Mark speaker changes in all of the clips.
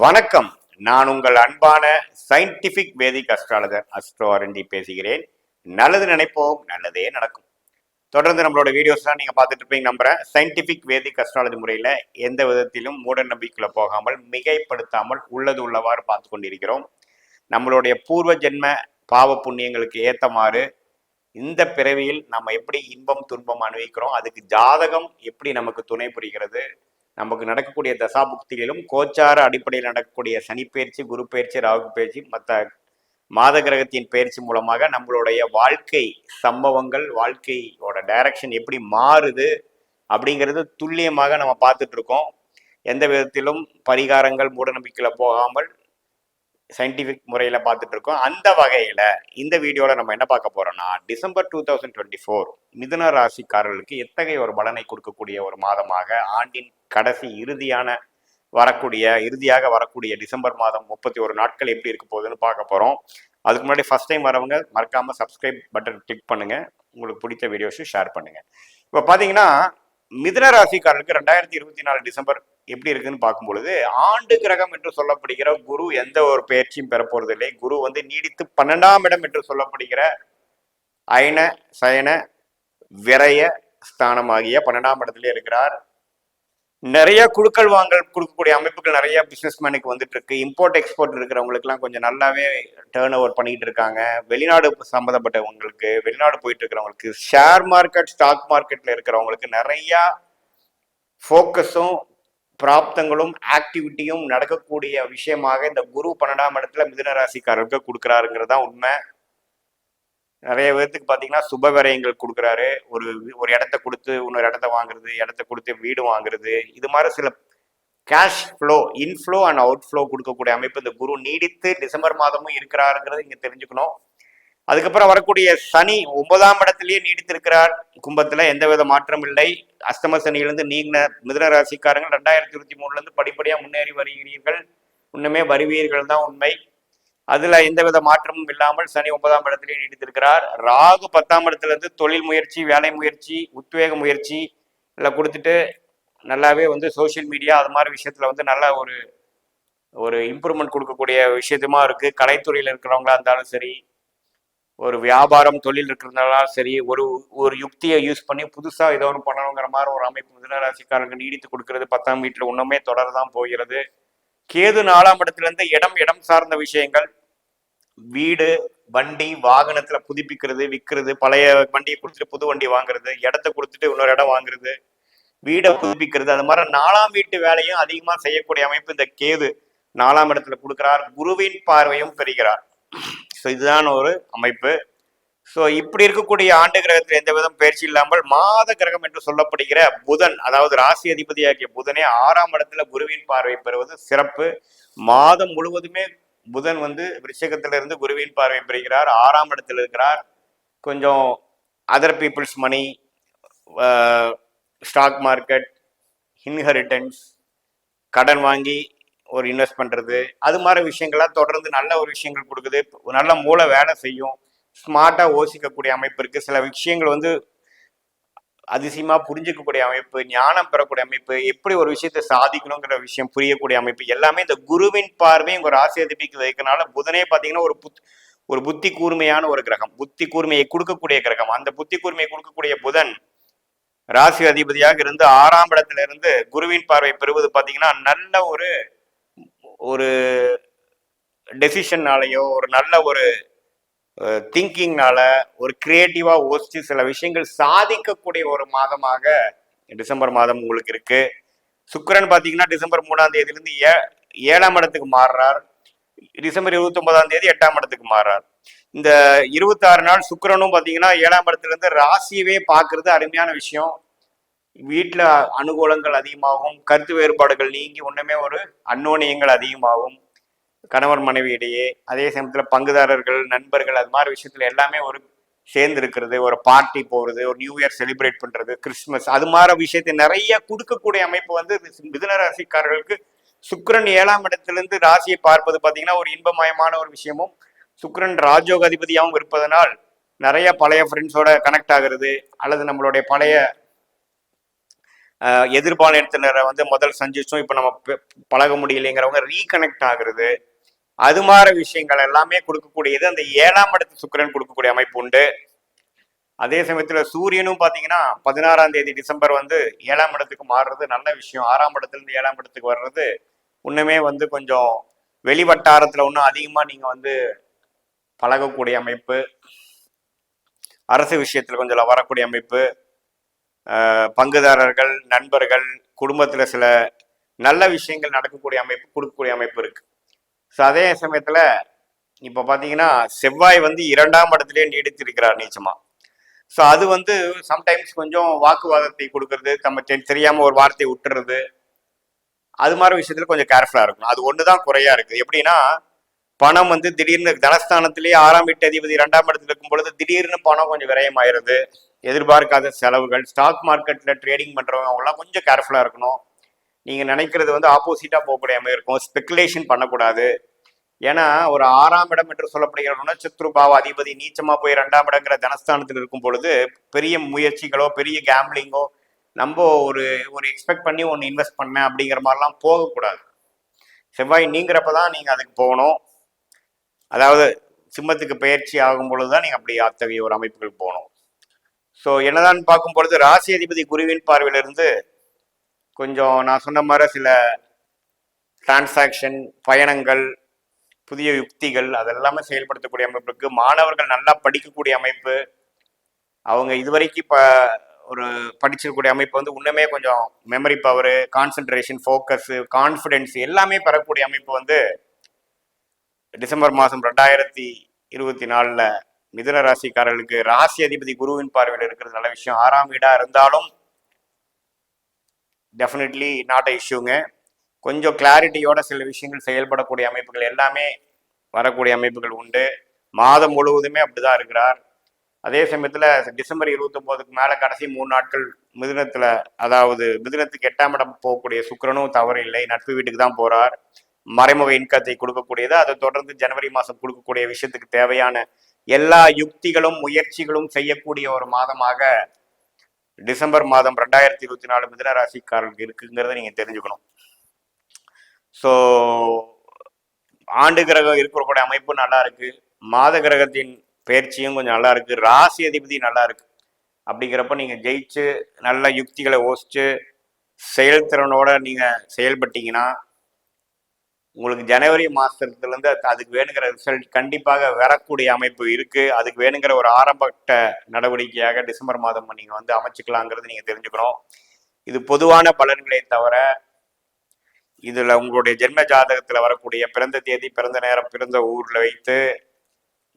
Speaker 1: வணக்கம். நான் உங்கள் அன்பான scientific Vedic astrologer astro Arandi பேசுகிறேன். நல்லது நினைப்போம் நல்லதே நடக்கும். தொடர்ந்து நம்மளோட வீடியோஸ்லாம் நீங்கள் பார்த்துட்டு இருப்பீங்க நம்புறேன். சயின்டிஃபிக் வேதிக் அஸ்ட்ராலஜி முறையில் எந்த விதத்திலும் மூட நம்பிக்கையில் போகாமல் மிகைப்படுத்தாமல் உள்ளது உள்ளவாறு பார்த்து கொண்டிருக்கிறோம். நம்மளுடைய பூர்வ ஜென்ம பாவ புண்ணியங்களுக்கு ஏத்தமாறு இந்த பிறவியில் நம்ம எப்படி இன்பம் துன்பம் அனுபவிக்கிறோம் அதுக்கு ஜாதகம் எப்படி நமக்கு துணை புரிகிறது நமக்கு நடக்கக்கூடிய தசாபுக்திகளிலும் கோச்சார அடிப்படையில் நடக்கக்கூடிய சனி பயிற்சி குரு பயிற்சி ராகு பயிற்சி மற்ற மாத கிரகத்தின் பயிற்சி மூலமாக நம்மளுடைய வாழ்க்கை சம்பவங்கள் வாழ்க்கையோட டைரக்ஷன் எப்படி மாறுது அப்படிங்கிறது துல்லியமாக நம்ம பார்த்துட்டு இருக்கோம். எந்த விதத்திலும் பரிகாரங்கள் மூடநம்பிக்கையில் போகாமல் சயின்டிஃபிக் முறையில் பார்த்துட்டு இருக்கோம் அந்த வகையில் இந்த வீடியோவில் நம்ம என்ன பார்க்க போகிறோம்னா December two thousand twenty four மிதுன ராசிக்காரர்களுக்கு எத்தகைய ஒரு பலனை கொடுக்கக்கூடிய ஒரு மாதமாக ஆண்டின் கடைசி இறுதியான வரக்கூடிய இறுதியாக வரக்கூடிய டிசம்பர் மாதம் முப்பத்தி ஒரு நாட்கள் எப்படி இருக்க போகுதுன்னு பார்க்க போகிறோம் அதுக்கு முன்னாடி ஃபஸ்ட் டைம் வரவங்க மறக்காமல் சப்ஸ்கிரைப் பட்டன் கிளிக் பண்ணுங்கள் உங்களுக்கு பிடிச்ச வீடியோஸும் ஷேர் பண்ணுங்கள் இப்போ பார்த்தீங்கன்னா மிதுன ராசிக்காரர்களுக்கு ரெண்டாயிரத்தி இருபத்தி நாலு டிசம்பர் எப்படி இருக்குன்னு பார்க்கும் பொழுது ஆண்டு கிரகம் என்று சொல்லப்படுகிற குரு எந்த ஒரு பயிற்சியும் பெறப்போறது இல்லை குரு வந்து நீடித்து பன்னெண்டாம் இடம் என்று சொல்லப்படுகிற அயன சயன விரய ஸ்தானமாகிய பன்னெண்டாம் இடத்துல இருக்கிறார். நிறைய குழுக்கள் வாங்கல் கொடுக்கக்கூடிய அமைப்புகள் நிறைய பிசினஸ்மேனுக்கு வந்துட்டு இருக்கு இம்போர்ட் எக்ஸ்போர்ட் இருக்கிறவங்களுக்குலாம் கொஞ்சம் நல்லாவே டேர்ன் ஓவர் பண்ணிட்டு இருக்காங்க. வெளிநாடு சம்மந்தப்பட்டவங்களுக்கு வெளிநாடு போயிட்டு இருக்கிறவங்களுக்கு ஷேர் மார்க்கெட் ஸ்டாக் மார்க்கெட்ல இருக்கிறவங்களுக்கு நிறைய ஃபோக்கஸும் பிராப்தங்களும் ஆக்டிவிட்டியும் நடக்கக்கூடிய விஷயமாக இந்த குரு பன்னெண்டாம் இடத்துல மிதுன ராசிக்காரருக்கு கொடுக்குறாருங்கிறது தான் உண்மை. நிறைய பேர்த்துக்கு பார்த்தீங்கன்னா சுப விரயங்கள் கொடுக்குறாரு. ஒரு ஒரு இடத்த கொடுத்து இன்னொரு இடத்த வாங்குறது இடத்த கொடுத்து வீடு வாங்குறது. இது மாதிரி சில cash flow inflow and out flow கொடுக்கக்கூடிய அமைப்பு இந்த குரு நீடித்து டிசம்பர் மாதமும் இருக்கிறாருங்கிறது இங்க தெரிஞ்சுக்கணும். அதுக்கப்புறம் வரக்கூடிய சனி ஒன்பதாம் இடத்திலேயே நீடித்திருக்கிறார். கும்பத்துல எந்த வித மாற்றம் இல்லை. அஸ்தம சனியிலிருந்து நீங்கின மிதன ராசிக்காரங்க ரெண்டாயிரத்தி இருபத்தி மூணுல இருந்து படிப்படியா முன்னேறி வருகிறீர்கள். இன்னுமே வருவீர்கள் தான் உண்மை. அதுல எந்தவித மாற்றமும் இல்லாமல் சனி ஒன்பதாம் இடத்திலேயே நீடித்திருக்கிறார். ராகு பத்தாம் இடத்துல இருந்து தொழில் முயற்சி வேலை முயற்சி உத்வேக முயற்சி எல்லாம் கொடுத்துட்டு நல்லாவே வந்து சோஷியல் மீடியா அது மாதிரி விஷயத்துல வந்து நல்ல ஒரு ஒரு இம்ப்ரூவ்மெண்ட் கொடுக்கக்கூடிய விஷயத்துமா இருக்கு. கலைத்துறையில் இருக்கிறவங்களா இருந்தாலும் சரி ஒரு வியாபாரம் தொழில் இருக்கிறதுனால சரி ஒரு ஒரு யுக்தியை யூஸ் பண்ணி புதுசா ஏதோ ஒன்று பண்ணணுங்கிற மாதிரி ஒரு அமைப்பு மிதனராசிக்காரங்க நீடித்து கொடுக்கறது பத்தாம் வீட்டுல இன்னுமே தொடர்தான் போகிறது. கேது நாலாம் இடத்துல இருந்து இடம் இடம் சார்ந்த விஷயங்கள். வீடு வண்டி வாகனத்துல புதுப்பிக்கிறது விற்கிறது பழைய வண்டியை கொடுத்துட்டு புது வண்டி வாங்குறது இடத்த கொடுத்துட்டு இன்னொரு இடம் வாங்குறது வீடை புதுப்பிக்கிறது அது மாதிரி நாலாம் வீட்டு வேலையும் அதிகமா செய்யக்கூடிய அமைப்பு இந்த கேது நாலாம் இடத்துல கொடுக்கிறார். குருவின் பார்வையும் பெறுகிறார். ஸோ இதுதான் ஒரு அமைப்பு. ஸோ இப்படி இருக்கக்கூடிய ஆண்டு கிரகத்தில் எந்த விதம் பயிற்சி இல்லாமல் மாத கிரகம் என்று சொல்லப்படுகிற புதன் அதாவது ராசி அதிபதியாகிய புதனே ஆறாம் இடத்துல குருவின் பார்வை பெறுவது சிறப்பு. மாதம் முழுவதுமே புதன் வந்து விருச்சகத்துல இருந்து குருவின் பார்வை பெறுகிறார். ஆறாம் இடத்தில் இருக்கிறார். கொஞ்சம் other people's money stock market inheritance கடன் வாங்கி ஒரு இன்வெஸ்ட் பண்ணுறது அது மாதிரி விஷயங்கள்லாம் தொடர்ந்து நல்ல ஒரு விஷயங்கள் கொடுக்குது. நல்ல மூளை வேலை செய்யும். ஸ்மார்ட்டாக யோசிக்கக்கூடிய அமைப்பு இருக்குது சில விஷயங்கள் வந்து அதிசயமாக புரிஞ்சுக்கக்கூடிய அமைப்பு ஞானம் பெறக்கூடிய அமைப்பு எப்படி ஒரு விஷயத்தை சாதிக்கணுங்கிற விஷயம் புரியக்கூடிய அமைப்பு எல்லாமே இந்த குருவின் பார்வை உங்க ராசி அதிபிக்கு வைக்கிறனால புதனே பார்த்தீங்கன்னா ஒரு புத் ஒரு புத்தி கூர்மையான ஒரு கிரகம். புத்தி கூர்மையை கொடுக்கக்கூடிய கிரகம். அந்த புத்தி கூர்மையை கொடுக்கக்கூடிய புதன் ராசி அதிபதியாக இருந்து ஆறாம் இடத்துல இருந்து குருவின் பார்வை பெறுவது பார்த்தீங்கன்னா நல்ல ஒரு ஒரு டெசிஷன்னாலேயோ ஒரு நல்ல ஒரு திங்கிங்னால ஒரு கிரியேட்டிவா யோசிச்சு சில விஷயங்கள் சாதிக்கக்கூடிய ஒரு மாதமாக டிசம்பர் மாதம் உங்களுக்கு இருக்கு. சுக்கரன் பாத்தீங்கன்னா டிசம்பர் மூணாம் தேதியிலிருந்து ஏ ஏழாம் இடத்துக்கு மாறுறார். டிசம்பர் இருபத்தி ஒன்பதாம் தேதி எட்டாம் இடத்துக்கு மாறுறார். இந்த இருபத்தாறு நாள் சுக்கரனும் பாத்தீங்கன்னா ஏழாம் இடத்துல இருந்து ராசியவே பார்க்கிறது அருமையான விஷயம். வீட்டில் அனுகூலங்கள் அதிகமாகும் கருத்து வேறுபாடுகள் நீங்கி ஒன்றுமே ஒரு அன்னோனியங்கள் அதிகமாகும். கணவர் மனைவி இடையே அதே சமயத்தில் பங்குதாரர்கள் நண்பர்கள் அது மாதிரி விஷயத்தில் எல்லாமே ஒரு சேர்ந்து இருக்கிறது ஒரு பார்ட்டி போகிறது ஒரு நியூ இயர் செலிப்ரேட் பண்ணுறது கிறிஸ்மஸ் அது மாதிரி விஷயத்தை நிறைய கொடுக்கக்கூடிய அமைப்பு வந்து மிதுன ராசிக்காரர்களுக்கு சுக்கரன் ஏழாம் இடத்திலிருந்து ராசியை பார்ப்பது பார்த்தீங்கன்னா ஒரு இன்பமயமான ஒரு விஷயமும் சுக்கரன் ராஜோக அதிபதியாகவும் இருப்பதனால் நிறைய பழைய ஃப்ரெண்ட்ஸோட கனெக்ட் ஆகிறது அல்லது நம்மளுடைய பழைய எதிர்பாலினத்தினரை வந்து முதல் சந்திச்சோம் இப்போ நம்ம பழக முடியலைங்கிறவங்க ரீகனெக்ட் ஆகுறது. அது மாதிரி விஷயங்கள் எல்லாமே கொடுக்கக்கூடியது. அந்த ஏழாம் இடத்து சுக்கிரன் கொடுக்கக்கூடிய அமைப்பு உண்டு. அதே சமயத்தில் சூரியனும் பார்த்தீங்கன்னா பதினாறாம் தேதி டிசம்பர் வந்து ஏழாம் இடத்துக்கு மாறுறது நல்ல விஷயம். ஆறாம் இடத்துலேருந்து ஏழாம் இடத்துக்கு வர்றது இன்னுமே வந்து கொஞ்சம் வெளி வட்டாரத்தில் இன்னும் அதிகமாக நீங்கள் வந்து பழகக்கூடிய அமைப்பு. அரசு விஷயத்தில் கொஞ்சம் வரக்கூடிய அமைப்பு. பங்குதாரர்கள் நண்பர்கள் குடும்பத்தில் சில நல்ல விஷயங்கள் நடக்கக்கூடிய அமைப்பு கொடுக்கக்கூடிய அமைப்பு இருக்கு. ஸோ அதே சமயத்தில் இப்போ பார்த்தீங்கன்னா செவ்வாய் வந்து இரண்டாம் இடத்துலேயே நீடித்திருக்கிறார் நீச்சமா. ஸோ அது வந்து சம்டைம்ஸ் கொஞ்சம் வாக்குவாதத்தை கொடுக்கறது நம்ம தெரியாமல் ஒரு வார்த்தையை விட்டுறது அது மாதிரி விஷயத்துல கொஞ்சம் கேர்ஃபுல்லாக இருக்கணும். அது ஒன்று தான் குறையா இருக்குது எப்படின்னா பணம் வந்து திடீர்னு தனஸ்தானத்திலேயே ஆறாம் வீட்டு அதிபதி இரண்டாம் இடத்துல இருக்கும் பொழுது திடீர்னு பணம் கொஞ்சம் விரயமாயிருது எதிர்பார்க்காத செலவுகள் ஸ்டாக் மார்க்கெட்டில் ட்ரேடிங் பண்ணுறவங்க அவங்களாம் கொஞ்சம் கேர்ஃபுல்லாக இருக்கணும். நீங்கள் நினைக்கிறது வந்து ஆப்போசிட்டாக போகக்கூடிய மாதிரி இருக்கும். ஸ்பெகுலேஷன் பண்ணக்கூடாது. ஏன்னா ஒரு ஆறாம் இடம் என்று சொல்லப்படுகிற நுணச்சத்ரு பாவ அதிபதி நீச்சமாக போய் ரெண்டாம் இடங்கிற தனஸ்தானத்தில் இருக்கும் பொழுது பெரிய முயற்சிகளோ பெரிய கேம்பிளிங்கோ நம்ம ஒரு ஒரு எக்ஸ்பெக்ட் பண்ணி ஒன்று இன்வெஸ்ட் பண்ணேன் அப்படிங்கிற மாதிரிலாம் போகக்கூடாது. செவ்வாய் நீங்கிறப்ப தான் நீங்கள் அதுக்கு போகணும். அதாவது சிம்மத்துக்கு பயிற்சி ஆகும் பொழுது தான் நீங்கள் அப்படி அத்தகைய ஒரு அமைப்புகள் போகணும். ஸோ என்னதான் பார்க்கும் பொழுது ராசி அதிபதி குருவின் பார்வையிலிருந்து கொஞ்சம் நான் சொன்ன மாதிரி சில டிரான்சாக்ஷன் பயணங்கள் புதிய யுக்திகள் அதெல்லாமே செயல்படுத்தக்கூடிய அமைப்பு இருக்குது மாணவர்கள் நல்லா படிக்கக்கூடிய அமைப்பு அவங்க இதுவரைக்கும் இப்போ ஒரு படிச்சிருக்கக்கூடிய அமைப்பு வந்து இன்னுமே கொஞ்சம் memory power concentration focus confidence எல்லாமே பெறக்கூடிய அமைப்பு வந்து டிசம்பர் மாதம் ரெண்டாயிரத்தி இருபத்தி நாலில் மிதுன ராசிக்காரர்களுக்கு ராசி அதிபதி குருவின் பார்வையில் இருக்கிறது நல்ல விஷயம். ஆறாம் வீடா இருந்தாலும் டெஃபினெட்லி நாட் அ இஷ்யூங்க கொஞ்சம் கிளாரிட்டியோட சில விஷயங்கள் செயல்படக்கூடிய அமைப்புகள் எல்லாமே வரக்கூடிய அமைப்புகள் உண்டு. மாதம் முழுவதுமே அப்படிதான் இருக்கிறார். அதே சமயத்துல டிசம்பர் இருபத்தொன்பதுக்கு மேல கடைசி மூணு நாட்கள் மிதுனத்துல அதாவது மிதுனத்துக்கு எட்டாம் இடம் போகக்கூடிய சுக்கிரனும் தவறு இல்லை. நட்பு வீட்டுக்கு தான் போறார். மறைமுக இன்கத்தை கொடுக்கக்கூடியது. அதை தொடர்ந்து ஜனவரி மாசம் கொடுக்கக்கூடிய விஷயத்துக்கு தேவையான எல்லா யுக்திகளும் முயற்சிகளும் செய்யக்கூடிய ஒரு மாதமாக டிசம்பர் மாதம் ரெண்டாயிரத்தி இருபத்தி நாலு மிதனராசிக்காரர்களுக்கு இருக்குங்கிறத நீங்க தெரிஞ்சுக்கணும். ஸோ ஆண்டு கிரகம் இருக்கக்கூடிய அமைப்பு நல்லா இருக்கு. மாத கிரகத்தின் பயிற்சியும் கொஞ்சம் நல்லா இருக்கு. ராசி அதிபதி நல்லா இருக்கு. அப்படிங்கிறப்ப நீங்க ஜெயிச்சு நல்ல யுக்திகளை ஓசிச்சு செயல்திறனோட நீங்க செயல்பட்டீங்கன்னா உங்களுக்கு ஜனவரி மாசத்துல இருந்து அதுக்கு வேணுங்கிற ரிசல்ட் கண்டிப்பாக வரக்கூடிய அமைப்பு இருக்கு. அதுக்கு வேணுங்கிற ஒரு ஆரம்பட்ட நடவடிக்கையாக டிசம்பர் மாதம் நீங்கள் வந்து அமைச்சுக்கலாங்கிறது நீங்கள் தெரிஞ்சுக்கணும். இது பொதுவான பலன்களை தவிர இதில் உங்களுடைய ஜென்ம ஜாதகத்தில் வரக்கூடிய பிறந்த தேதி பிறந்த நேரம் பிறந்த ஊரில் வைத்து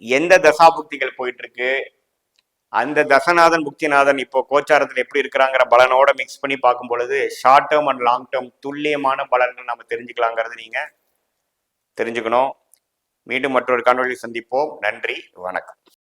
Speaker 1: எந்த தசாபுக்திகள் போயிட்டுருக்கு அந்த தசநாதன் புக்திநாதன் இப்போ கோச்சாரத்தில் எப்படி இருக்கிறாங்கிற பலனோட மிக்ஸ் பண்ணி பார்க்கும் பொழுது short term and long term துல்லியமான பலன்கள் நம்ம தெரிஞ்சுக்கலாங்கிறது நீங்கள் தெரிஞ்சுக்கணும். மீண்டும் மற்றொரு காணொலியில் சந்திப்போம். நன்றி வணக்கம்.